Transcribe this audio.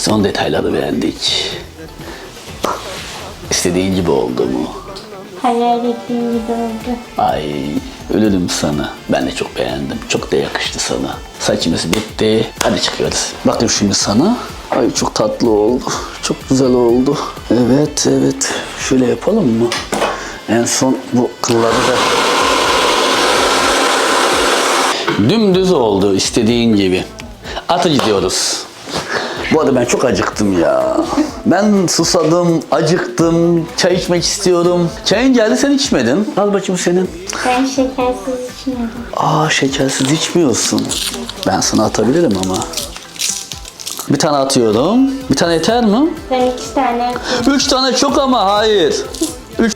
Son detayları beğendik. İstediğin gibi oldu mu? Hayal ettiğim gibi oldu. Ay ölürüm sana. Ben de çok beğendim. Çok da yakıştı sana. Saçımız bitti. Hadi çıkıyoruz. Bakın şimdi sana. Ay çok tatlı oldu. Çok güzel oldu. Evet evet. Şöyle yapalım mı? En son bu kılları da Dümdüz oldu istediğin gibi. Atı gidiyoruz. Bu arada ben çok acıktım ya. Ben susadım, acıktım, çay içmek istiyorum. Çayın geldi sen içmedin. Al bakayım senin. Ben şekersiz içmedim. Aa şekersiz içmiyorsun. Ben sana atabilirim ama. Bir tane atıyorum. Bir tane yeter mi? Ben iki tane yapıyorum. Üç tane çok ama hayır.